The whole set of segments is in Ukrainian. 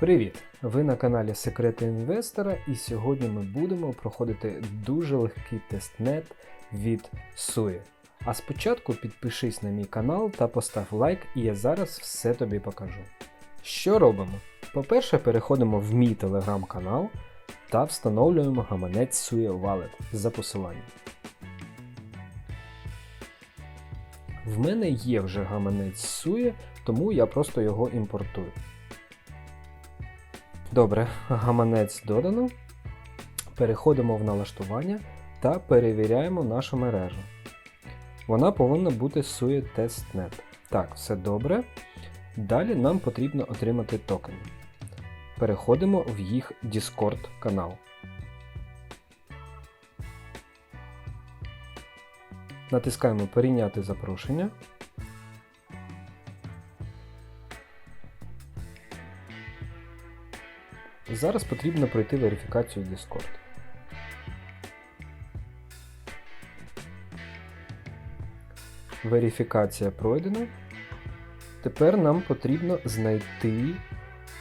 Привіт! Ви на каналі Секрети інвестора, і сьогодні ми будемо проходити дуже легкий тестнет від SUI. А спочатку підпишись на мій канал та постав лайк, і я зараз все тобі покажу. Що робимо? По-перше, переходимо в мій телеграм-канал та встановлюємо гаманець SUI Wallet за посиланням. В мене є вже гаманець SUI, тому я просто його імпортую. Добре, гаманець додано. Переходимо в налаштування та перевіряємо нашу мережу. Вона повинна бути SUI TestNet. Так, все добре. Далі нам потрібно отримати токени. Переходимо в їх Discord канал. Натискаємо Перейняти запрошення. Зараз потрібно пройти верифікацію Discord. Верифікація пройдена. Тепер нам потрібно знайти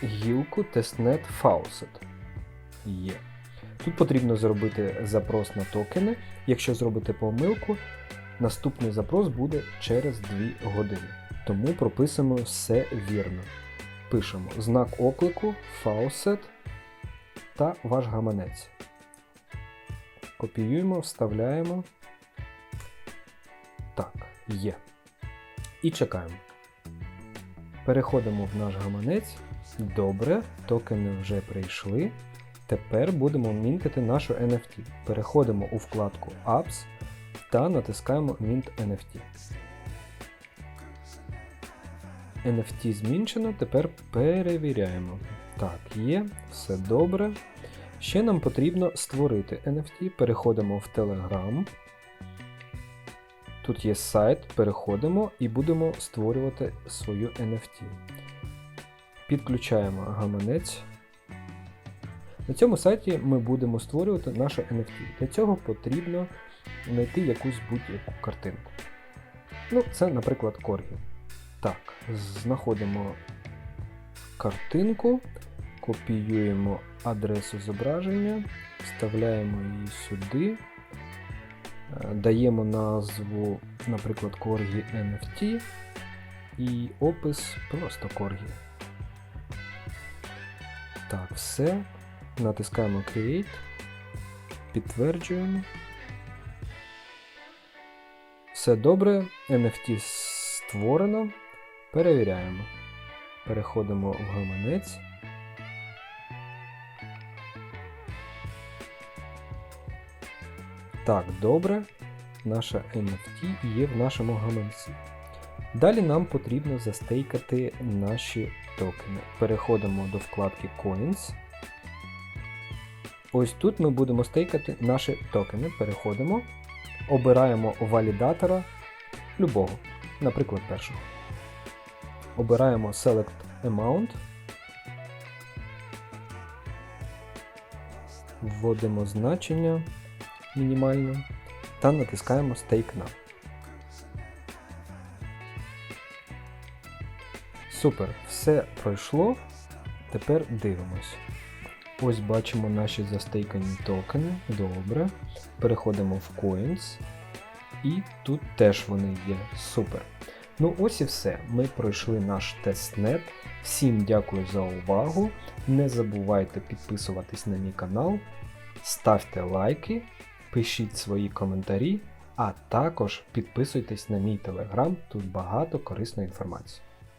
гілку testnet Faucet. Є. Тут потрібно зробити запрос на токени. Якщо зробити помилку, наступний запрос буде через 2 години. Тому прописуємо все вірно. Пишемо знак оклику, Faucet та ваш гаманець. Копіюємо, вставляємо. Так, є. І чекаємо. Переходимо в наш гаманець. Добре, токени вже прийшли. Тепер будемо мінтити нашу NFT. Переходимо у вкладку Apps та натискаємо Mint NFT. NFT змінчено, тепер перевіряємо. Так, є, все добре. Ще нам потрібно створити NFT. Переходимо в Telegram. Тут є сайт, переходимо і будемо створювати свою NFT. Підключаємо гаманець. На цьому сайті ми будемо створювати наше NFT. Для цього потрібно знайти якусь будь-яку картинку. Ну, це, наприклад, коргі. Так, знаходимо картинку, копіюємо адресу зображення, вставляємо її сюди, е, даємо назву, наприклад, Corgi NFT і опис просто Corgi. Так, все. Натискаємо Create, підтверджуємо. Все добре, NFT створено. Перевіряємо. Переходимо в гаманець. Так, добре. Наша NFT є в нашому гаманці. Далі нам потрібно застейкати наші токени. Переходимо до вкладки Coins. Ось тут ми будемо стейкати наші токени. Переходимо, обираємо валідатора любого, наприклад, першого. Обираємо Select Amount. Вводимо значення мінімальне та натискаємо Stake Now. Супер, все пройшло. Тепер дивимось. Ось бачимо наші застейкані токени. Добре. Переходимо в Coins. І тут теж вони є. Супер. Ну ось і все. Ми пройшли наш тестнет. Всім дякую за увагу. Не забувайте підписуватись на мій канал, ставте лайки, пишіть свої коментарі, а також підписуйтесь на мій телеграм, тут багато корисної інформації.